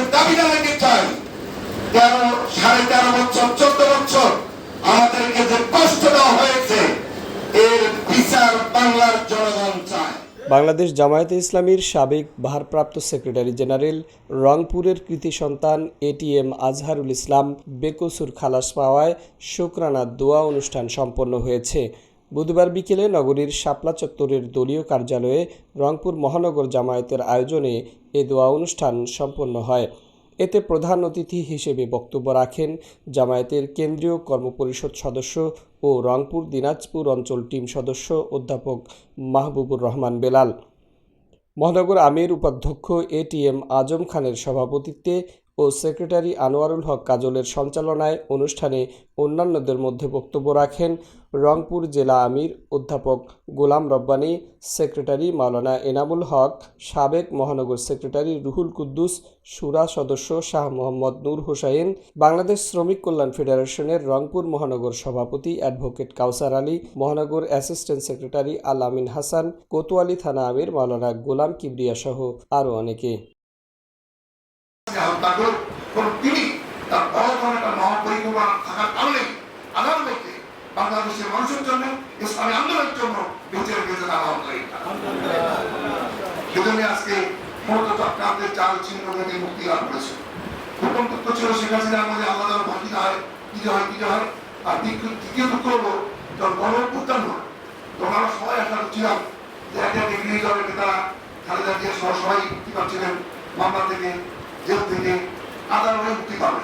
আমাদের দাবি জানাতে চাই, তেরো, সাড়ে তেরো বছর, চোদ্দ বছর আমাদেরকে যে কষ্ট দেওয়া হয়েছে, এর বিচার বাংলার জনগণ চায়। বাংলাদেশ জামায়াতে ইসলামীর সাবেক ভারপ্রাপ্ত সেক্রেটারি জেনারেল রংপুরের কৃতি সন্তান এটিএম আজহারুল ইসলাম বেকসুর খালাস পাওয়ায় শুক্রানা দোয়া অনুষ্ঠান সম্পন্ন হয়েছে। বুধবার বিকেলে নগরীর শাপলা চত্বরের দলীয় কার্যালয়ে রংপুর মহানগর জামায়াতের আয়োজনে এ দোয়া অনুষ্ঠান সম্পন্ন হয়। এতে প্রধান অতিথি হিসেবে বক্তব্য রাখেন জামায়াতের কেন্দ্রীয় কর্মপরিষদ সদস্য ও রংপুর দিনাজপুর অঞ্চল টিম সদস্য অধ্যাপক মাহবুবুর রহমান বেলাল। মহানগর আমির উপাধ্যক্ষ এটিএম আজম খানের সভাপতিত্বে ও সেক্রেটারি আনোয়ারুল হক কাজলের সঞ্চালনায় অনুষ্ঠানে অন্যান্যদের মধ্যে বক্তব্য রাখেন রংপুর জেলা আমির অধ্যাপক গোলাম রব্বানী, সেক্রেটারি মাওলানা এনামুল হক, সাবেক মহানগর সেক্রেটারি রুহুল কুদ্দুস, সুরা সদস্য শাহ মোহাম্মদ নূর হোসাইন, বাংলাদেশ শ্রমিক কল্যাণ ফেডারেশনের রংপুর মহানগর সভাপতি অ্যাডভোকেট কাউসার আলী, মহানগর অ্যাসিস্ট্যান্ট সেক্রেটারি আল আমিন হাসান, কোতোয়ালি থানা আমির মাওলানা গোলাম কিবরিয়া সহ আরও অনেকে। হত্যাগুলো কোন তিনি তার বড় ধরনের মহাপরিকল্পনা থাকার কারণে আগামী ব্যক্তি বাংলাদেশের মানুষের জন্য, ইসলামী আন্দোলনের জন্য বেঁচে রেখেছে তারা সেজন্য আজকে মূলত চক্রান্তের চাল চিহ্ন থেকে মুক্তি লাভ করেছে। প্রথম তথ্য ছিল শেখ হাসিনার মধ্যে আল্লাহ ভর্তি হয়? কি হয়? কি হয়? আর দ্বিতীয় দুঃখ হলো, যখন গণ অভ্যুত্থান হয় তখন আমরা সবাই আশা করছিলাম যে একটা ডিগ্রি দলের নেতারা খালেদা জিয়া সহ মুক্তি পাচ্ছিলেন মামলা থেকে জেল থেকে আদালতে মুক্তি পাবে।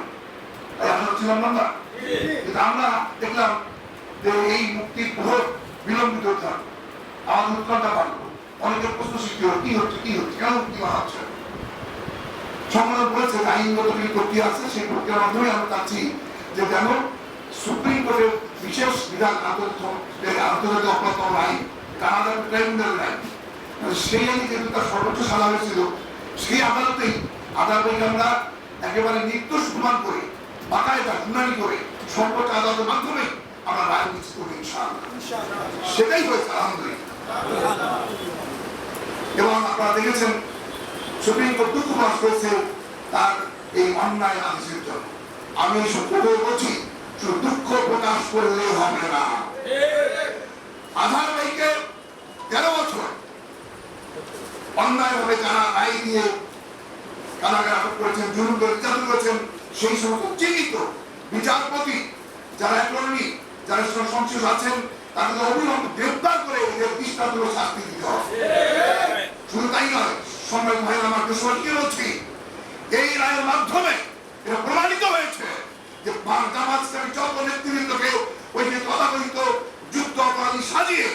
তাই আশা করছিলাম না আমরা কিন্তু আমরা দেখলাম যে এই মুক্তির ভোট বিলম্বিত হতে হবে। আমাদের উৎকণ্ঠা পারব অনেকের প্রশ্ন সৃষ্টি হলো, কি হচ্ছে কি হচ্ছে, কেন মুক্তি পাওয়া হচ্ছে? সংবিধান বলেছে, আইনগত যে প্রক্রিয়া আছে, সেই প্রক্রিয়ার মাধ্যমে আমরা চাচ্ছি যে যেন সুপ্রিম কোর্টের বিশেষ বিধান আন্তর্জাতিক অপরাধ আইন, কানাডার ট্রাইব্যুনাল আইন। সেই আইনে যেহেতু তার সর্বোচ্চ সাজা হয়েছিল, সেই আদালতেই আদালতকে আমরা একেবারে নির্দোষ প্রমাণ করে বাকায়দা শুনানি করে সর্বোচ্চ আদালতের মাধ্যমে আমরা রায় নিশ্চিত করি ইনশাআল্লাহ। সেটাই হয়েছে আলহামদুলিল্লাহ। এবং আপনারা দেখেছেন সুপ্রিম কোর্ট দুঃখ প্রকাশ করেছে তার এই অন্যায় আদেশের জন্য। আমি করে বলছি শুধু দুঃখ প্রকাশ করলেই হবে না। আধার ভাইকে তেরো বছর। অন্যায় ভাবে যারা রায় দিয়ে কারাগারে আটক করেছেন জুলুম নির্যাতন করেছেন, সেই সমস্ত চিহ্নিত বিচারপতি যারা অ্যাটর্নি যারা সংসদ আছেন তাদের অবিলম্বে গ্রেপ্তার করে এদের দৃষ্টান্তমূলক শাস্তি দিতে হবে। শুধু তাই নয়, সম্রাট ভাই আমার দেশবাসীকে বলছি? এই রায়ের মাধ্যমে এটা প্রমাণিত হয়েছে যে বা- যত নেতৃবৃন্দকে ওই যে তথাকথিত যুদ্ধ অপরাধী সাজিয়ে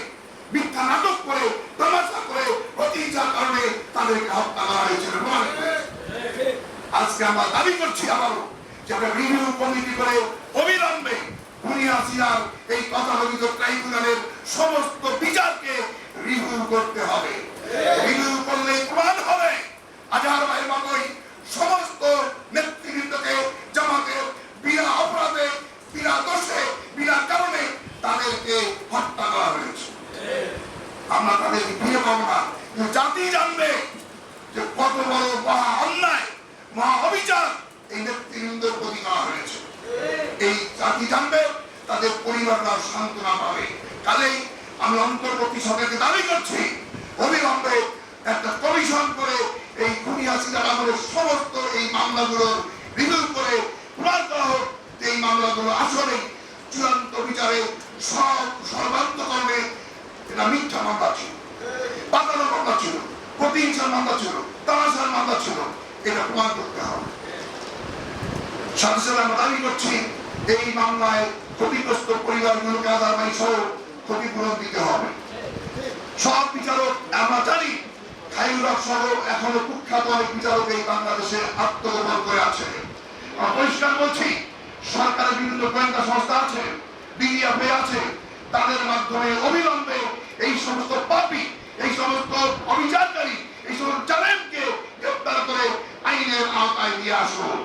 মিথ্যা নাটক করে, তামাশা করে প্রতিহিংসার কারণে তাদেরকে হত্যা করা হয়েছে এটা প্রমাণিত হয়েছে আজকে আমরা দাবি করছি আবারও আমরা রিভিউ কমিটি করে অবিলম্বে এই তথাকথিত ট্রাইব্যুনালের সমস্ত বিচারকে রিভিউ করতে হবে। রিভিউ করলে প্রমাণ হবে আজহার সমস্ত বিনা অপরাধে, বিনা দোষে, বিনা কারণে তাদেরকে হত্যা করা হয়েছে। আমরা তাদেরকে ফিরে পাবো না। জাতি জানবে যে কত বড় মহা অন্যায় মহা অবিচার এই নেতৃবৃন্দের প্রতি করা হয়েছে এই জাতি জানবে, তাদের পরিবাররা সান্ত্বনা পাবে। কালেই আমি অন্তর্বর্তী সরকারকে দাবি করছি, অবিলম্বে একটা কমিশন করে এই খুনি হাসিনার আমলের সমস্ত এই মামলাগুলো রিভিউ করে প্রমাণ করা হোক, এই মামলাগুলো আসলে চূড়ান্ত বিচারে সব সর্বান্তকরণে এটা মিথ্যা মামলা ছিল। পাতানোর মামলা ছিল, প্রতিহিংসার মামলা ছিল, তামাশার মামলা ছিল, এটা প্রমাণ করতে হবে। সাথে আমরা দাবি করছি এই মামলায় ক্ষতিগ্রস্ত পরিবারগুলোকে আধার বাড়ি সহ ক্ষতিপূরণ দিতে হবে। সব বিচারক আমরা জানি খাইরুল্লাহ সহ এখনও কুখ্যাত অনেক বিচারক এই বাংলাদেশে আত্মগোপন করে আছে। পরিষ্কার বলছি, সরকারের বিভিন্ন গোয়েন্দা সংস্থা আছে বিডিএফএ আছে, তাদের মাধ্যমে অবিলম্বে এই সমস্ত পাপি, এই সমস্ত অবিচারকারী, এই সমস্ত জালেমকে গ্রেপ্তার করে আইনের আওতায় নিয়ে আসুন।